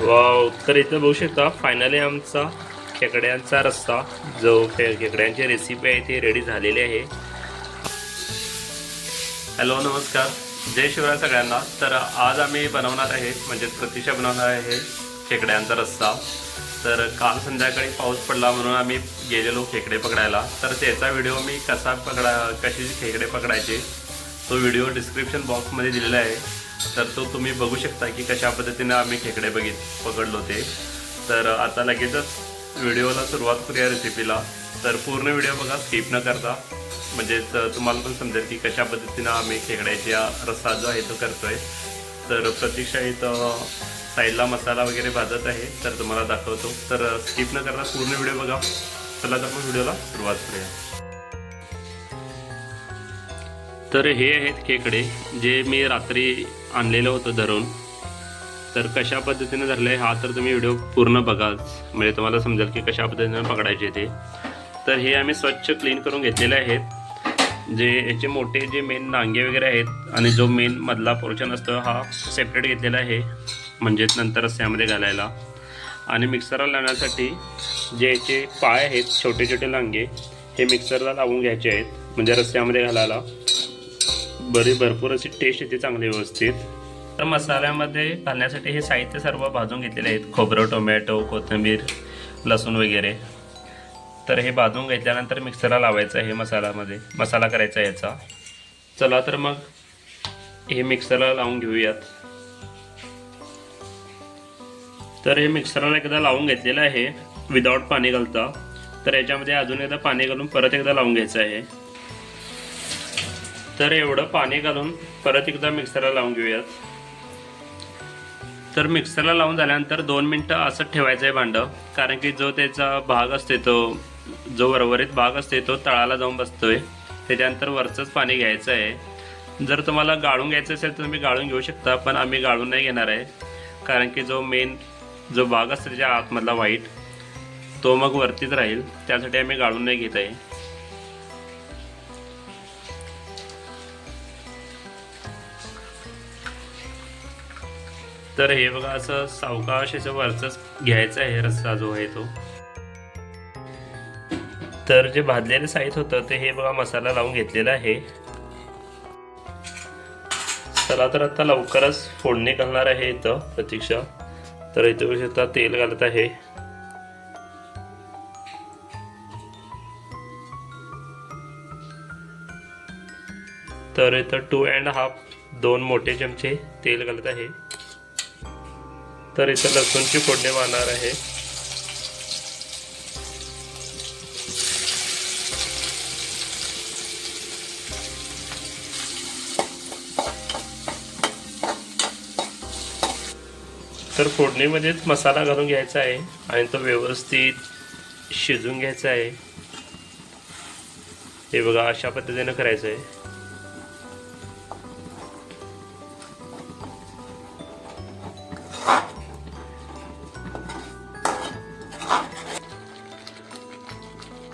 Wow तर इथं बघू शकता फायनली आमचा खेकड्यांचा रस्ता जो खेकड्यांची रेसिपी आहे ती रेडी झालेली आहे. हॅलो नमस्कार. जय शिवराय सगळ्यांना. तर आज आम्ही बनवणार आहे म्हणजे प्रतीक्षा बनवणार आहे खेकड्यांचा रस्सा तर काल संध्याकाळी पाऊस पडला म्हणून आम्ही गेलेलो खेकडे पकडायला. तर त्याचा व्हिडिओ मी कसा पकडा कशी खेकडे पकडायचे तो व्हिडिओ डिस्क्रिप्शन बॉक्समध्ये दिलेला आहे. तर तो तुम्ही बघू शकता की कशा पद्धतीने आम्ही खेकडे बघित पकडलो ते. तर आता लगेचच व्हिडिओला सुरुवात करूया रेसिपीला तर पूर्ण व्हिडिओ बघा स्किप न करता. म्हणजे तुम्हाला पण समजेल की कशा पद्धतीनं आम्ही खेकड्याच्या रस्सा जो आहे तो करतोय. तर प्रतीक्षा इथं साईडला मसाला वगैरे भाजत आहे तर तुम्हाला दाखवतो. तर स्किप न करता पूर्ण व्हिडिओ बघा. चला तर आपण व्हिडिओला सुरुवात करूया. तर हे आहेत खेकडे जे मी रात्री आणलेलं होतं धरून. तर कशा पद्धतीने धरलं आहे हा तर तुम्ही व्हिडिओ पूर्ण बघाच. म्हणजे तुम्हाला समजेल की कशा पद्धतीने पकडायचे ते. तर हे आम्ही स्वच्छ क्लीन करून घेतलेले आहेत. जे याचे मोठे जे मेन नांगे वगैरे आहेत आणि जो मेन मधला पोर्शन असतो हा सेपरेट घेतलेला आहे. म्हणजे नंतर रस्स्यामध्ये घालायला. आणि मिक्सरला लावण्यासाठी जे याचे पाय आहेत छोटे छोटे लांगे हे मिक्सरला लावून घ्यायचे आहेत. म्हणजे रस्स्यामध्ये घालायला. बरी भरपूर अशी टेस्ट येते चांगली व्यवस्थित. तर मसाल्यामध्ये घालण्यासाठी हे साहित्य सर्व भाजून घेतलेले आहेत. खोबरं टोमॅटो कोथिंबीर लसूण वगैरे. तर हे भाजून घेतल्यानंतर मिक्सरला लावायचं हे मसाल्यामध्ये. मसाला करायचा याचा. चला तर मग हे मिक्सरला लावून घेऊयात. तर हे मिक्सरला एकदा लावून घेतलेलं आहे विदाऊट पाणी घालता. तर याच्यामध्ये अजून एकदा पाणी घालून परत एकदा लावून घ्यायचं आहे. तर एवढं पाणी घालून परत एकदा मिक्सरला लावून घेऊयात. तर मिक्सरला लावून झाल्यानंतर दोन मिनटं असं ठेवायचं आहे भांडं कारण की जो त्याचा भाग असते तो जो वरवरीत भाग असते तो तळाला जाऊन बसतोय. त्याच्यानंतर वरचंच पाणी घ्यायचं आहे जर तुम्हाला गाळून घ्यायचं असेल तर तुम्ही गाळून घेऊ शकता पण आम्ही गाळून नाही घेणार आहे. कारण की जो मेन जो भाग असतो त्याच्या आतमधला व्हाईट तो मग वरतीच राहील. त्यासाठी आम्ही गाळून नाही घेत आहे. तर हे बघा असं सावकाश असं वरचंच घ्यायचं आहे रस्सा जो आहे तो. तर जे भाजलेलं साहित्य होतं ते हे बघा मसाला लावून घेतलेला आहे. चला तर आता लवकरच फोडणी घालणार आहे इथं प्रतीक्षा. तर इथं बघू शकता तेल घालत आहे. तर इथं टू अँड हाफ दोन मोठे चमचे तेल घालत आहे. तर इथं लसूणची फोडणी मारणार आहे. तर फोडणीमध्येच मसाला घालून घ्यायचा आहे आणि तो व्यवस्थित शिजून घ्यायचा आहे. हे बघा अशा पद्धतीनं करायचं आहे.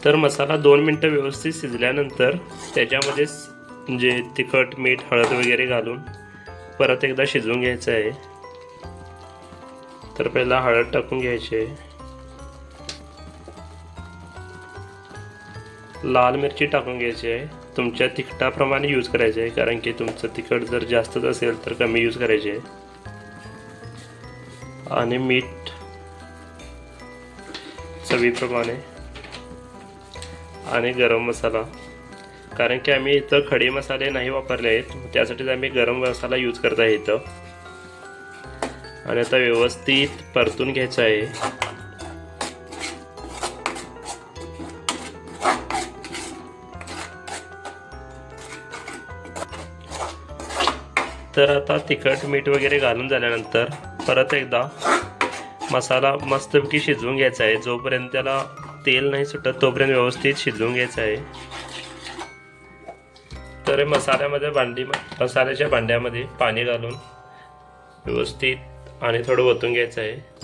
तर मसाला दोन मिनटं व्यवस्थित शिजल्यानंतर त्याच्यामध्ये जे म्हणजे तिखट मीठ हळद वगैरे घालून परत एकदा शिजवून घ्यायचं आहे. तर पहिला हळद टाकून घ्यायची आहे. लाल मिरची टाकून घ्यायची आहे. तुमच्या तिखटाप्रमाणे यूज करायचे आहे कारण की तुमचं तिखट जर जास्तच असेल तर कमी यूज करायचे आहे. आणि मीठ चवीप्रमाणे आणि गरम मसाला. कारण की आम्ही इथं खडे मसाले नाही वापरले आहेत त्यासाठीच आम्ही गरम मसाला यूज करत आहे इथं. आणि आता व्यवस्थित परतून घ्यायचं आहे. तर आता तिखट मीठ वगैरे घालून झाल्यानंतर परत एकदा मसाला मस्तपैकी शिजवून घ्यायचा आहे. जोपर्यंत त्याला तेल नाही सुटत तोपर्यंत व्यवस्थित शिजवून घ्यायचं आहे. तर मसाल्यामध्ये भांडी मसाल्याच्या भांड्यामध्ये पाणी घालून व्यवस्थित आणि थोडं ओतून घ्यायचं आहे.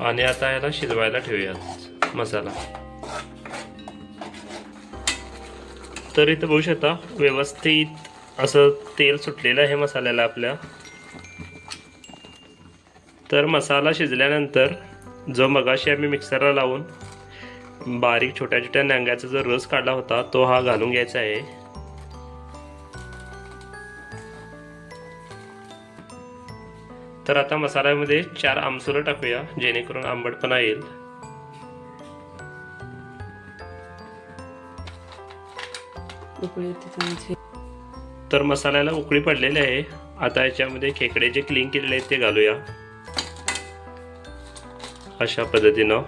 आणि आता याला शिजवायला ठेवूयात मसाला. तर इथं बघू शकता व्यवस्थित असं तेल सुटलेलं आहे मसाल्याला आपल्या. तर मसाला शिजल्यानंतर जो मगाशी आम्ही मिक्सरला लावून बारीक छोट्या छोट्या नांग्याचा जो रस काढला होता तो हा घालून घ्यायचा आहे. तर आता मसाल्यामध्ये चार आमसुलं टाकूया जेणेकरून आंबटपणा येईल. तर मसाल्याला उकळी पडलेली आहे. आता याच्यामध्ये खेकडे जे क्लीन केलेले आहेत ते घालूया. अशा पद्धतीनं.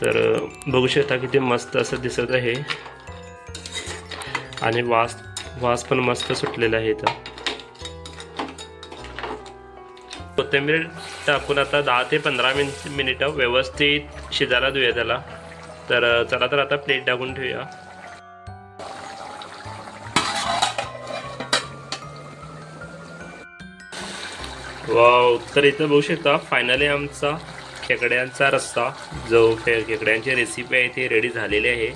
तर बघू शकता किती मस्त असं दिसत आहे. आणि वास वास पण मस्त सुटलेला आहे इथं. कोथिंबीर टाकून आता दहा ते पंधरा मिन मिनिटं व्यवस्थित शिजायला देऊया त्याला. तर चला तर आता प्लेट टाकून ठेवूया. वाव तर इथं बघू शकता फायनली आमचा खेकड्यांचा रस्सा जो खे खेकड्यांची रेसिपी आहे ती रेडी झालेली आहे.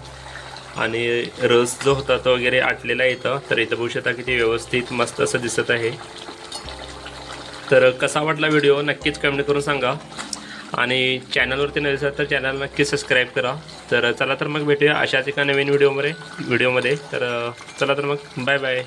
आणि रस जो होता तो वगैरे आटलेला इथं. तर इथं बघू शकता किती व्यवस्थित मस्त असं दिसत आहे. तर कसा वाटला व्हिडिओ नक्कीच कमेंट करून सांगा. आणि चॅनलवरती नसेल तर चॅनल नक्की सबस्क्राईब करा. तर चला तर मग भेटूया अशाच एका नवीन व्हिडिओमध्ये व्हिडिओमध्ये तर चला तर मग बाय बाय